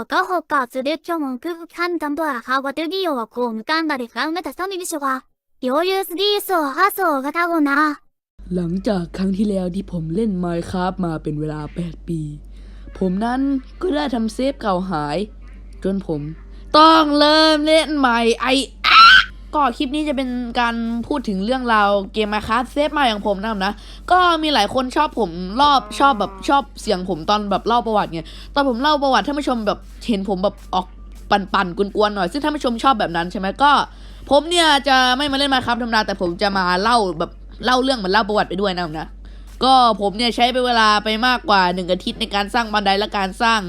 어떠호 가스를 평온급 한담도아 하와드기요와 곰간다리 강메타 섬이비시와 요유스기소 하소가 타고나 หลังจากครั้งที่แล้วที่ผมเล่น Minecraft มาเป็นเวลา 8 ปี ผมนั้นก็ได้ทำเซฟเก่าหาย จนผม ต้องเริ่มเล่นใหม่ไอ ก็คลิปนี้จะเป็นการพูดถึงเรื่องราวเกม Minecraft เซฟมาอย่างผมนะครับนะ ก็มีหลายคนชอบผมรอบชอบแบบชอบเสียงผมตอนแบบเล่าประวัติไงตอนผมเล่าประวัติท่านผู้ชมแบบเห็นผมแบบออกปั่นๆกวนๆหน่อยซึ่งท่านผู้ชมชอบแบบนั้นใช่ไหมก็ ผมเนี่ยจะไม่มาเล่นมาครับธรรมดาแต่ผมจะมาเล่าแบบเล่าเรื่องเหมือนเล่าประวัติไปด้วยนะครับนะก็ผมเนี่ยใช้ไปเวลาไปมากกว่าหนึ่งอาทิตย์ในการสร้างบันไดและการสร้าง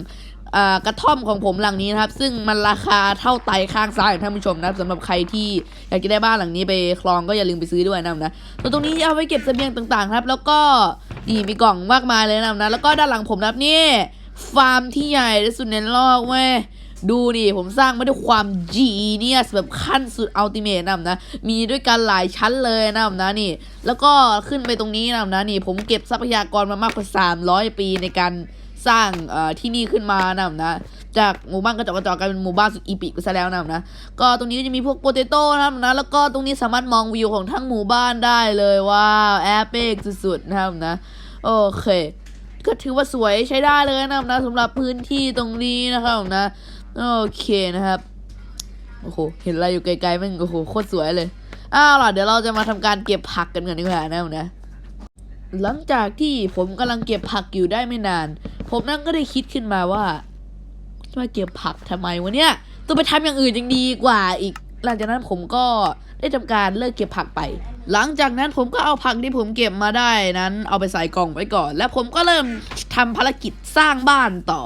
กระท่อมของผมหลังนี้นะครับ ซึ่งมันราคาเท่าไตข้างซ้ายของท่านผู้ชมนะครับสำหรับใครที่อยากจะได้บ้านหลังนี้ไปคลองก็อย่าลืมไปซื้อด้วยนะครับนะส่วนตรงนี้เอาไว้เก็บเสบียงต่างๆครับ แล้วก็นี่มีกล่องมากมายเลยนะครับนะแล้วก็ด้านหลังผมนะครับนี่ฟาร์มที่ใหญ่ที่สุดในโลกเว้ยดูดิผมสร้างมาด้วยความ genius แบบขั้นสุด ultimate นะนะ มีด้วยกันหลายชั้นเลยนะนะนี่ แล้วก็ขึ้นไปตรงนี้นะนะนี่ ผมเก็บทรัพยากรมามากกว่า 300 ปีในการ สร้างที่นี่ขึ้นมานะนะจากหมู่บ้านกระจอกกระจกกลายเป็นหมู่บ้านสุดอีปิกไปซะแล้วนะนะก็ตรงนี้ก็จะมีพวกโปเตโต้นะครับนะแล้วก็ตรงนี้สามารถมองวิวของทั้งหมู่บ้านได้เลยว้าวแอปเปิกสุดๆนะครับนะโอเค ก็ถือว่าสวยใช้ได้เลยนะครับนะสำหรับพื้นที่ตรงนี้นะครับนะโอเคนะครับโอ้โหเห็นอะไรอยู่ไกลๆมันโอ้โหโคตรสวยเลยอ้าวล่ะเดี๋ยวเราจะมาทำการเก็บผักกันก่อนดีกว่านะครับนะหลังจากที่ผมกำลังเก็บผักอยู่ได้ไม่นาน ผมนั่นก็ได้คิดขึ้นมาว่าจะมาเก็บผักทำไมวะเนี่ยตัวไปทำอย่างอื่นยังดีกว่าอีก หลังจากนั้นผมก็ได้ทำการเลิกเก็บผักไป หลังจากนั้นผมก็เอาผักที่ผมเก็บมาได้นั้น เอาไปใส่กล่องไว้ก่อน แล้วผมก็เริ่มทำภารกิจสร้างบ้านต่อ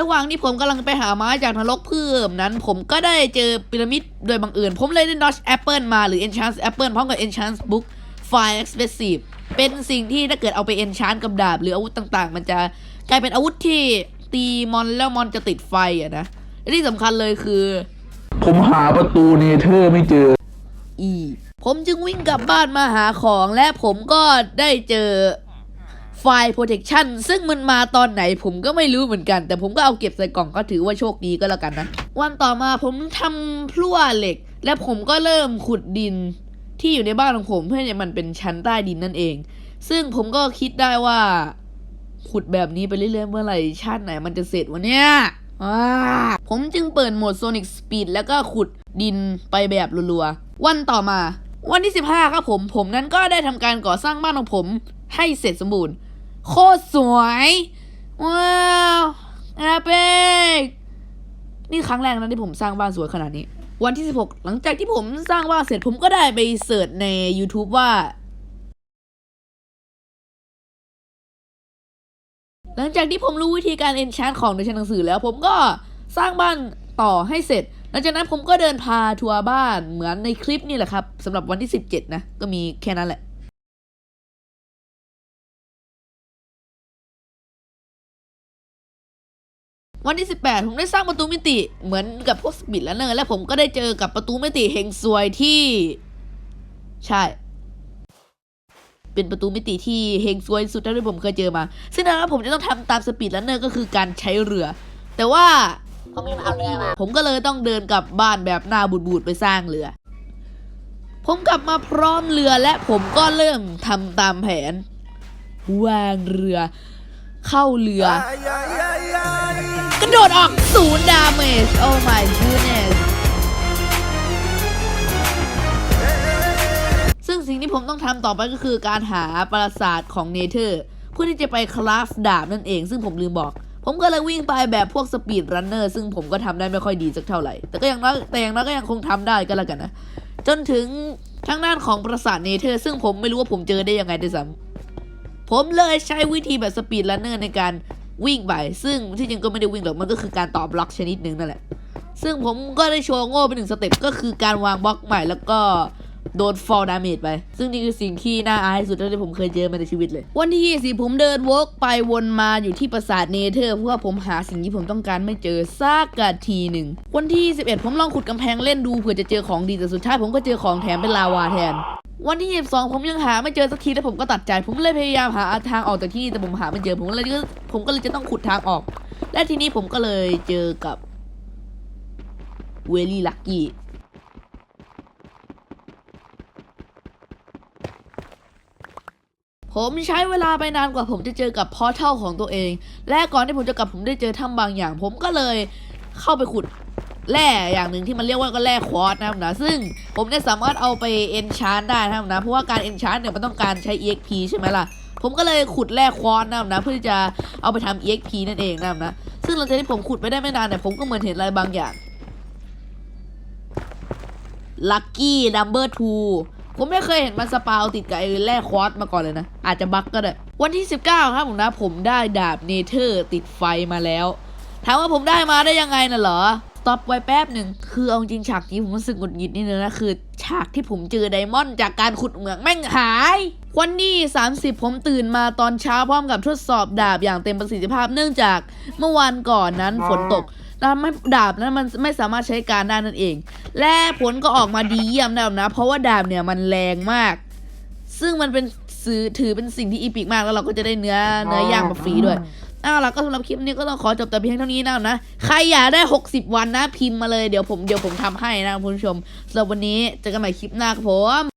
ระหว่างที่ผมกำลังไปหาไม้จากนรกเพิ่มนั้น ผมก็ได้เจอพีระมิดโดยบังเอิญผมเลยได้ Notch Apple มาหรือ Enchant Apple พร้อมกับ Enchant Book File Expressive เป็นสิ่งที่ถ้าเกิดเอาไป Enchant กับดาบหรืออาวุธต่างๆ มันจะ กลายเป็นอาวุธที่ตีมอนแล้วมอนจะติดไฟอะนะและที่สำคัญเลยคือ ผมหาประตูเนเธอร์ไม่เจอ อี ผมจึงวิ่งกลับบ้านมาหาของและผมก็ได้เจอไฟล์ protection ซึ่งมันมาตอนไหนผมก็ไม่รู้เหมือนกัน แต่ผมก็เอาเก็บใส่กล่องก็ถือว่าโชคดีก็แล้วกันนะ วันต่อมาผมทำพลั่วเหล็ก และผมก็เริ่มขุดดินที่อยู่ในบ้านของผมเพื่อให้มันเป็นชั้นใต้ดินนั่นเอง ซึ่งผมก็คิดได้ว่า ขุดแบบนี้ไปเรื่อยๆเมื่อไหร่ชาติไหนมันจะเสร็จวะเนี่ยผมจึงเปิดโหมด Sonic Speed แล้วก็ขุดดินไปแบบรัวๆ วันต่อมา วันที่ 15 ครับผม ผมนั้นก็ได้ทำการก่อสร้างบ้านของผม ให้เสร็จสมบูรณ์ โคตรสวย ว้าวแอปเปิกนี่ครั้งแรกนะที่ผมสร้างบ้านสวยขนาดนี้ วันที่ 16 หลังจากที่ผมสร้างบ้านเสร็จผมก็ได้ไปเสิร์ชใน YouTube ว่า หลังจากที่ผมรู้วิธีการ enchant ของในชั้นหนังสือแล้ว ผมก็สร้างบ้านต่อให้เสร็จ หลังจากนั้นผมก็เดินพาทัวร์บ้านเหมือนในคลิปนี่แหละครับสำหรับวันที่ 17 นะ ก็มีแค่นั้นแหละวันที่ 18 ผมได้สร้างประตูมิติเหมือนกับพวกสปิดแล้วเนอร์และผมก็ได้เจอกับประตูมิติเฮงซวยที่ ใช่ เป็นประตูมิติที่เฮงซวยสุดเท่าที่ผมเคยเจอมา ซึ่งนะครับผมจะต้องทำตามสปีดลันเนอร์ก็คือการใช้เรือ แต่ว่าผมไม่เอาเรือมาผมก็เลยต้องเดินกลับบ้านแบบหน้าบูดๆไปสร้างเรือ ผมกลับมาพร้อมเรือและผมก็เริ่มทำตามแผนวางเรือ เข้าเรือกระโดดออกศูนย์ดาเมจโอ้ my goodness สิ่งที่ผมต้องทำต่อไปก็คือการหาปราสาทของเนเธอร์เพื่อที่จะไปคราฟดาบนั่นเอง ซึ่งผมลืมบอก ผมก็เลยวิ่งไปแบบพวกสปีดรันเนอร์ซึ่งผมก็ทำได้ไม่ค่อยดีสักเท่าไหร่ แต่ก็อย่างน้อยแต่อย่างน้อยก็ยังคงทำได้ก็แล้วกันนะ จนถึงทางด้านของปราสาทเนเธอร์ ซึ่งผมไม่รู้ว่าผมเจอได้ยังไงด้วยซ้ำผมเลยใช้วิธีแบบสปีดรันเนอร์ในการวิ่งไป ซึ่งที่จริงก็ไม่ได้วิ่งหรอกมันก็คือการต่อบล็อกชนิดหนึ่งนั่นแหละซึ่งผมก็ได้โชว์โง่ไปหนึ่งสเต็ปก็คือการวางบล็อกใหม่แล้วก็ โดน fall damage ไป ซึ่งนี่คือสิ่งที่น่าอายที่สุดที่ผมเคยเจอมาในชีวิตเลย วันที่ 20 ผมเดินวกไปวนมาอยู่ที่ปราสาทเนเธอร์ เพราะว่าผมหาสิ่งที่ผมต้องการไม่เจอสักกะทีหนึ่ง วันที่ 21 ผมลองขุดกำแพงเล่นดูเผื่อจะเจอของดีแต่สุดท้ายผมก็เจอของแถมเป็นลาวาแทน วันที่ 22 ผมยังหาไม่เจอสักทีแล้วผมก็ตัดใจ ผมเลยพยายามหาทางออกจากที่นี่แต่ผมหาไม่เจอผมก็เลยผมก็เลยจะต้องขุดทางออก และทีนี้ผมก็เลยเจอกับเวลี่ลักกี้ ผมใช้เวลาไปนานกว่าผมจะเจอกับพอร์ทัลของตัวเอง และก่อนที่ผมจะกลับผมได้เจอถ้ำบางอย่าง ผมก็เลยเข้าไปขุดแร่อย่างหนึ่งที่มันเรียกว่าก็แร่ควอตนะครับนะซึ่งผมเนี่ยสามารถเอาไปเอนชานได้นะครับนะเพราะว่าการเอนชานเนี่ยมันต้องการใช้ exp ใช่ไหมล่ะ ผมก็เลยขุดแร่ควอตนะครับนะเพื่อจะเอาไปทำ exp นั่นเองนะครับนะซึ่งหลังจากที่ผมขุดไปได้ไม่นานเนี่ยผมก็เหมือนเห็นอะไรบางอย่าง Lucky Number 2 ผมไม่เคยเห็นมันสปาวติดกับไอ้แร่ควอตมาก่อนเลยนะ อาจจะบั๊กก็ได้ วันที่ 19 ครับผมนะ ผมได้ดาบเนเธอร์ติดไฟมาแล้วถามว่าผมได้มาได้ยังไงน่ะเหรอสต็อปไว้แป๊บหนึ่ง คือเอาจริงฉากนี้ผมรู้สึกหงุดหงิดนิดนึงนะ คือฉากที่ผมเจอไดมอนด์จากการขุดเหมืองแม่งหาย วันที่ 30 ผมตื่นมาตอนเช้าพร้อมกับทดสอบดาบอย่างเต็มประสิทธิภาพเนื่องจากเมื่อวานก่อนนั้นฝนตก ทำให้ดาบนั้นมันไม่สามารถใช้การได้นั่นเอง และผลก็ออกมาดีเยี่ยมนะครับนะ เพราะว่าดาบเนี่ยมันแรงมาก ซึ่งมันเป็นซื้อถือเป็นสิ่งที่อีพิกมากแล้วเราก็จะได้เนื้อเนื้อย่างมาฟรีด้วยเอาล่ะก็สำหรับคลิปนี้ก็ต้องขอจบแต่เพียงเท่านี้นะครับนะ ใครอยากได้ 60 วันนะพิมพ์มาเลยเดี๋ยวผมเดี๋ยวผมทำให้นะครับคุณผู้ชมสำหรับวันนี้เจอกันใหม่คลิปหน้าครับผม